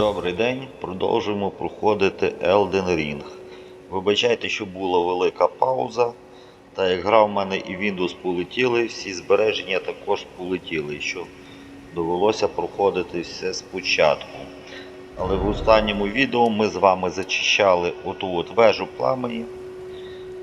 Добрий день, продовжуємо проходити Elden Ring. Вибачайте, що була велика пауза. Та як гра в мене і Windows полетіли, всі збереження також полетіли, що довелося проходити все спочатку. Але в останньому відео ми з вами зачищали оту от вежу пламені.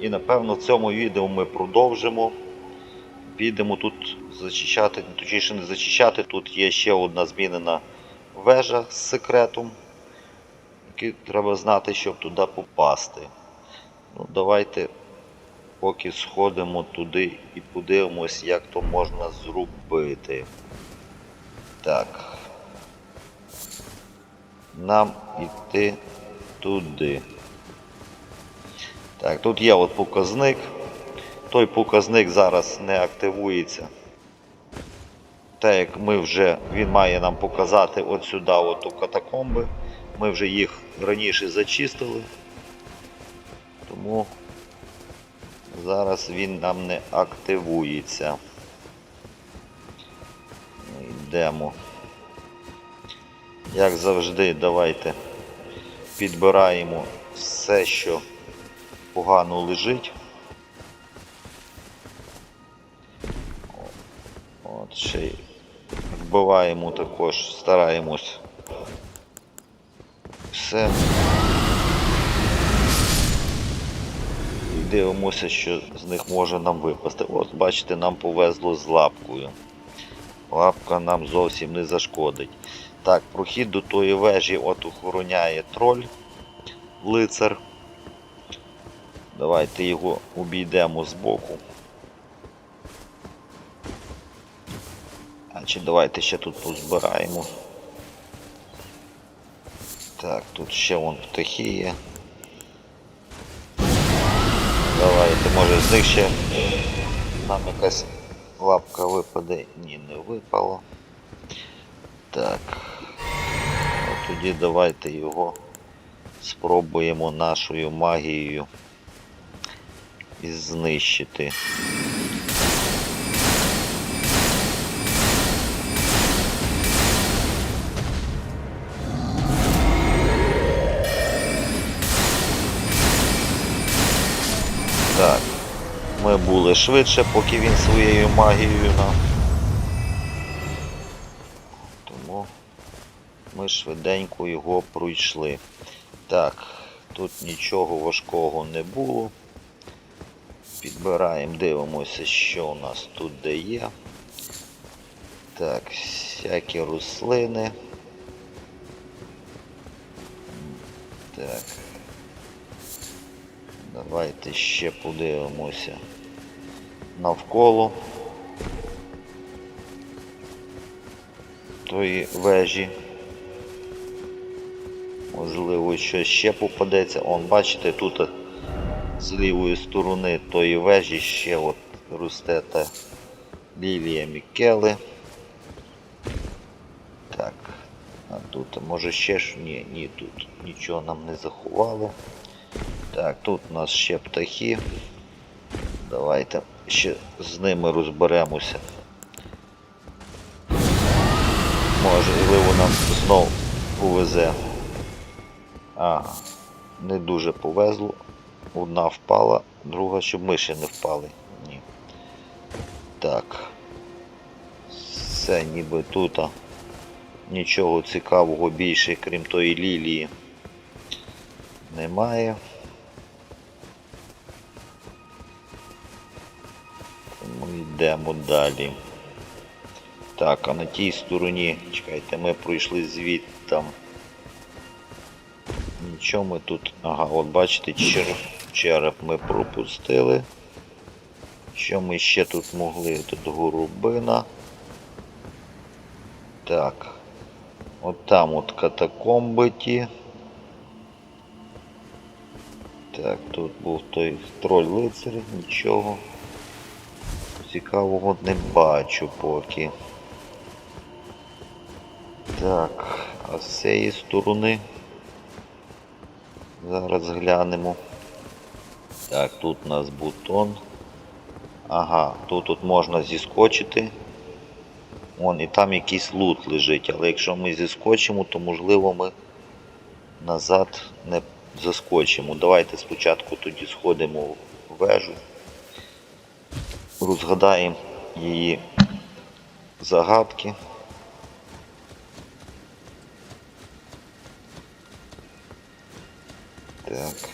І напевно в цьому відео ми продовжимо. Підемо тут зачищати, точніше не зачищати, тут є ще одна змінена вежа з секретом, який треба знати, щоб туди попасти. Ну, Давайте поки сходимо туди і подивимось, як то можна зробити. Так. Нам йти туди. Так, тут є от показник. Той показник зараз не активується. Так як ми вже, він має нам показати от сюди, от у катакомби. Ми вже їх раніше зачистили. Тому зараз він нам не активується. Йдемо. Як завжди, давайте підбираємо все, що погано лежить. От, ще вбиваємо також, стараємось все. І дивимося, що з них може нам випасти. От, бачите, нам повезло з лапкою. Лапка нам зовсім не зашкодить. Так, прохід до тої вежі от охороняє троль, лицар. Давайте його обійдемо збоку. Чи давайте ще тут позбираємо. Так, тут ще вон птахи є. Давайте, може з них ще нам якась лапка випаде. Ні, не випало. Так. От тоді давайте його спробуємо нашою магією і знищити. Були швидше, поки він своєю магією нам. Тому ми швиденько його пройшли. Так, тут нічого важкого не було. Підбираємо, дивимося, що у нас тут де є. Так, всякі рослини. Так. Давайте ще подивимося навколо тої вежі. Можливо, щось ще попадеться. Он, бачите, тут з лівої сторони тої вежі ще от росте та лілія Мікели. Так, а тут може ще ж ні, ні, тут нічого нам не заховало. Так, тут у нас ще птахи. Давайте ще з ними розберемося. Можливо нам знов повезе. Ага, не дуже повезло. Одна впала, друга, щоб ми ще не впали. Ні. Так. Все ніби тут. Нічого цікавого більше, крім тої лілії, немає. Ми йдемо далі. Так, а на тій стороні, чекайте, ми пройшли звідтам. Нічого ми тут. Ага, от бачите, чер... череп ми пропустили. Що ми ще тут могли? Тут горобина. Так. От там от катакомби ті. Так, тут був той троль лицар, нічого. Цікавого не бачу поки. Так, а з цієї сторони зараз глянемо. Так, тут у нас бутон. Ага, тут, тут можна зіскочити. Вон, і там якийсь лут лежить, але якщо ми зіскочимо, то можливо ми назад не заскочимо. Давайте спочатку тоді сходимо в вежу, розгадаємо її загадки. Так.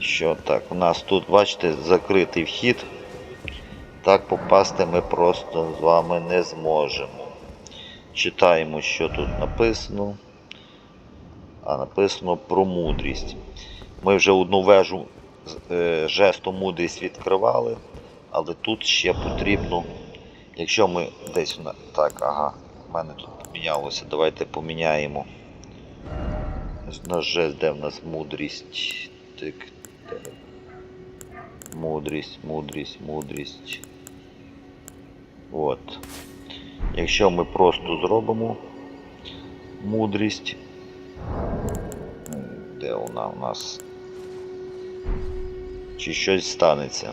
Що так? У нас тут, бачите, закритий вхід. Так попасти ми просто з вами не зможемо. Читаємо, що тут написано. А написано про мудрість. Ми вже одну вежу е, жестом мудрість відкривали, але тут ще потрібно, якщо ми десь на. Так, ага, в мене тут помінялося. Давайте поміняємо. Наш жест, де в нас мудрість. Так. Мудрість, мудрість, мудрість. От. Якщо ми просто зробимо мудрість. Де вона у нас? Чи щось станеться?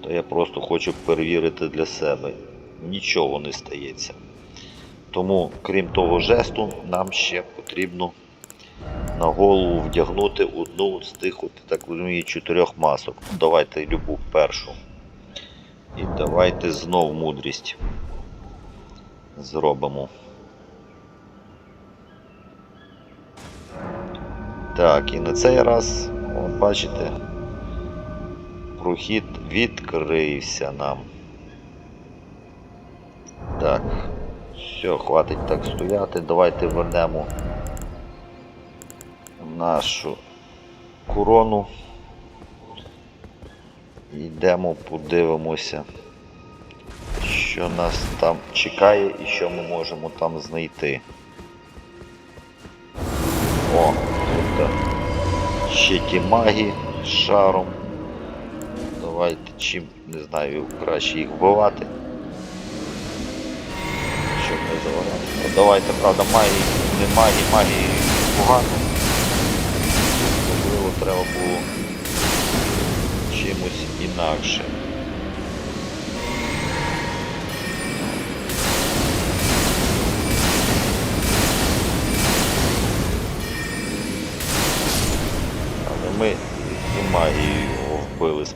То я просто хочу перевірити для себе. Нічого не стається. Тому, крім того жесту, нам ще потрібно на голову вдягнути одну з тих, от, так розумію, чотирьох масок. Давайте любу першу. І давайте знов мудрість зробимо. Так, і на цей раз, о, бачите, прохід відкрився нам. Так, все, хватить так стояти. Давайте вернемо нашу корону. Йдемо, подивимося, що нас там чекає і що ми можемо там знайти. О, тут ще ті маги з шаром. Давайте чим, не знаю, краще їх вбивати. Щоб не завалялися. Ну, Давайте, правда, магії, не магії, магії погано. Можливо, треба було чимось інакше.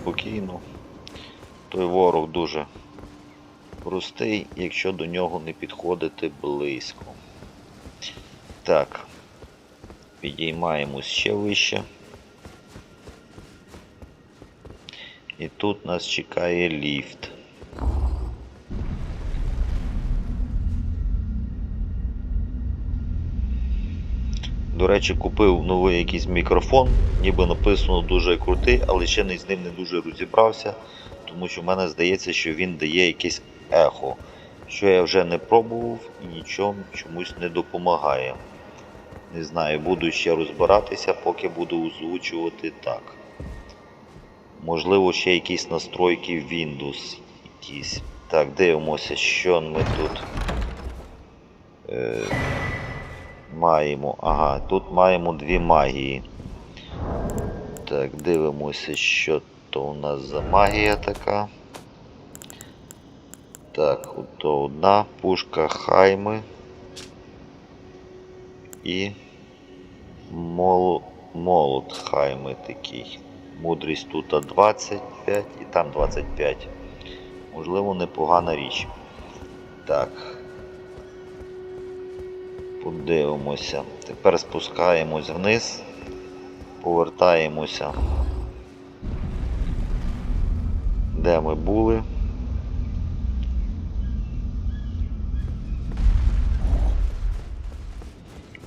Спокійно. Той ворог дуже простий, якщо до нього не підходити близько. Так, підіймаємось ще вище. І тут нас чекає ліфт. До речі, купив новий якийсь мікрофон, ніби написано дуже крутий, але ще з ним не дуже розібрався, тому що в мене здається, що він дає якесь ехо, що я вже не пробував і нічого чомусь не допомагає. Не знаю, буду ще розбиратися, поки буду озвучувати так. Можливо, ще якісь настройки Windows якісь. Так, дивимося, що ми тут е, маємо. Ага, тут маємо дві магії. Так, дивимося, що то у нас за магія така. Так, ото одна пушка Хайми. І мол... молот Хайми такий. Мудрість тут 25 і там 25. Можливо, непогана річ. Так. Подивимося. Тепер спускаємось вниз, повертаємося, де ми були.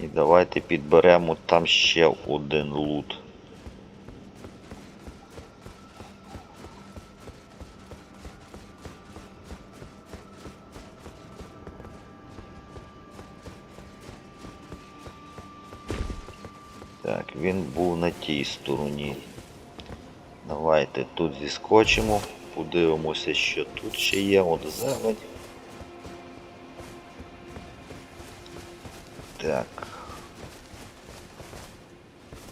І давайте підберемо там ще один лут. Так, він був на тій стороні. Давайте тут зіскочимо, подивимося, що тут ще є. От зелень. Так.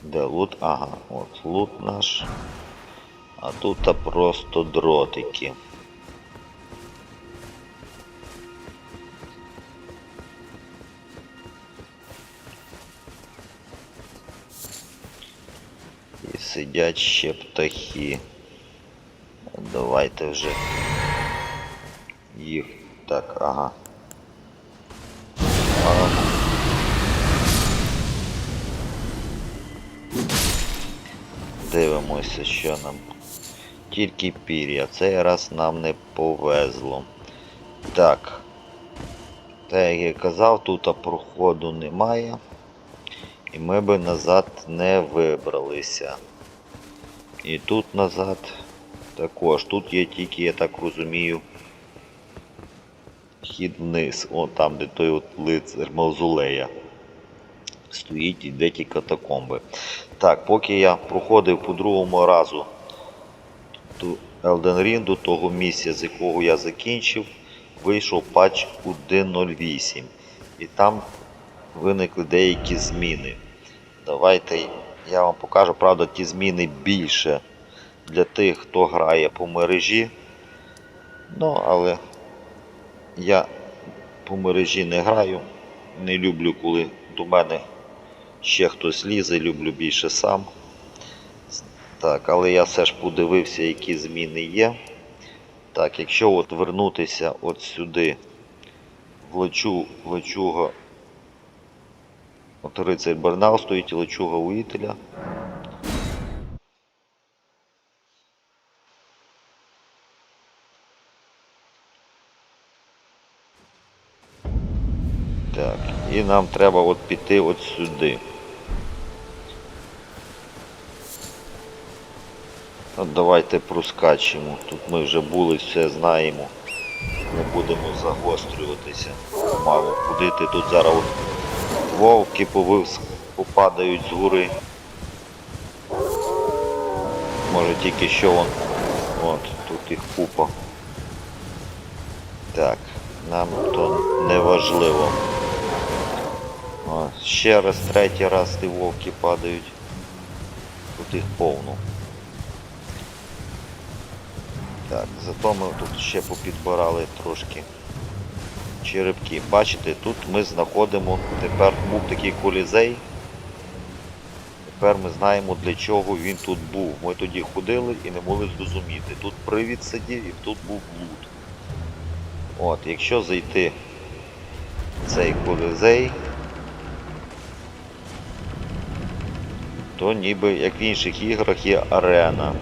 Де лут? Ага, от лут наш. А тут просто дротики. Сидять ще птахи. Давайте вже їх. Так, ага. Дивимося, що нам. Тільки пір'я. Цей раз нам не повезло. Так. Так як я казав, тут проходу немає. І ми би назад не вибралися. І тут назад також. Тут є тільки, я так розумію, хід вниз. О, там, де той от лицар мавзолея. Стоїть і де ті катакомби. Так, поки я проходив по другому разу ту Elden Ring до того місця, з якого я закінчив, вийшов патч 1.08. І там виникли деякі зміни. Давайте я вам покажу, правда, ті зміни більше для тих, хто грає по мережі. Ну, але я по мережі не граю. Не люблю, коли до мене ще хтось лізе, люблю більше сам. Так, але я все ж подивився, які зміни є. Так, якщо от вернутися от сюди, в лечу, рицарь Бернал стоїть, лечуга воїтеля. Так, і нам треба от піти от сюди. От давайте проскачемо. Тут ми вже були, все знаємо. Не будемо загострюватися. Мало ходити. Тут зараз вовки попадають з гори. Може тільки що вон. От, тут їх купа. Так, нам то не важливо. Ще раз, третій раз ті вовки падають. Тут їх повно. Так, зато ми тут ще попідбирали трошки черепки. Бачите, тут ми знаходимо, тепер був такий колізей. Тепер ми знаємо для чого він тут був. Ми тоді ходили і не могли зрозуміти. Тут привід сидів і тут був блуд. От, якщо зайти в цей колізей, то ніби як в інших іграх є арена,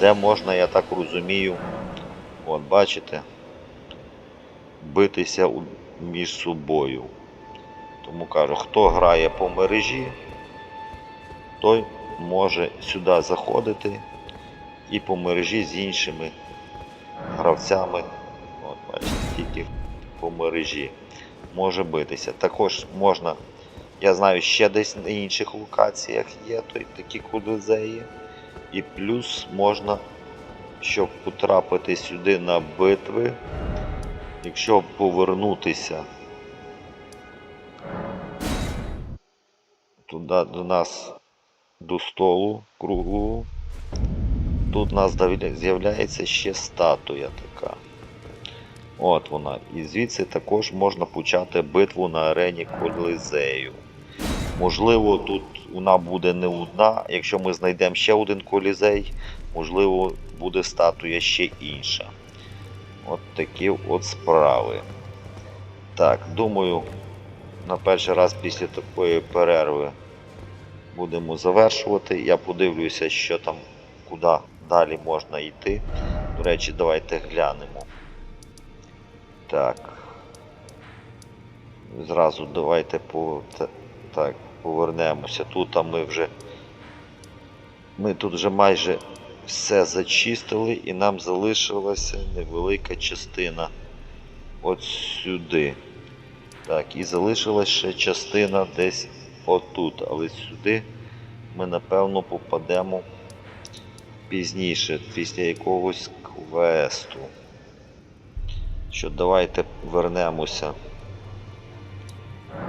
де можна, я так розумію, от бачите, битися між собою. Тому кажу, хто грає по мережі, той може сюди заходити і по мережі з іншими гравцями, от бачите, тільки по мережі може битися. Також можна, я знаю, ще десь на інших локаціях є такі колізеї. І плюс можна, щоб потрапити сюди на битви, якщо повернутися туди до нас до столу круглого, тут у нас з'являється ще статуя така. От вона. І звідси також можна почати битву на арені Колізею. Можливо, тут вона буде не одна. Якщо ми знайдемо ще один колізей, можливо, буде статуя ще інша. От такі от справи. Так, думаю, на перший раз після такої перерви будемо завершувати. Я подивлюся, що там, куди далі можна йти. До речі, давайте глянемо. Так. Зразу давайте по. Так, повернемося. Тут а ми вже. Ми тут вже майже все зачистили і нам залишилася невелика частина от сюди. Так, і залишилась ще частина десь отут. Але сюди ми напевно попадемо пізніше, після якогось квесту. Що давайте вернемося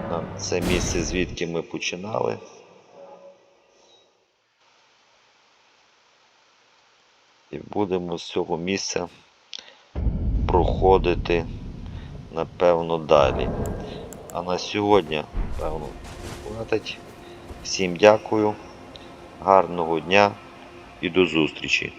на це місце, звідки ми починали. І будемо з цього місця проходити, напевно, далі. А на сьогодні, певно, хватить. Всім дякую, гарного дня і до зустрічі!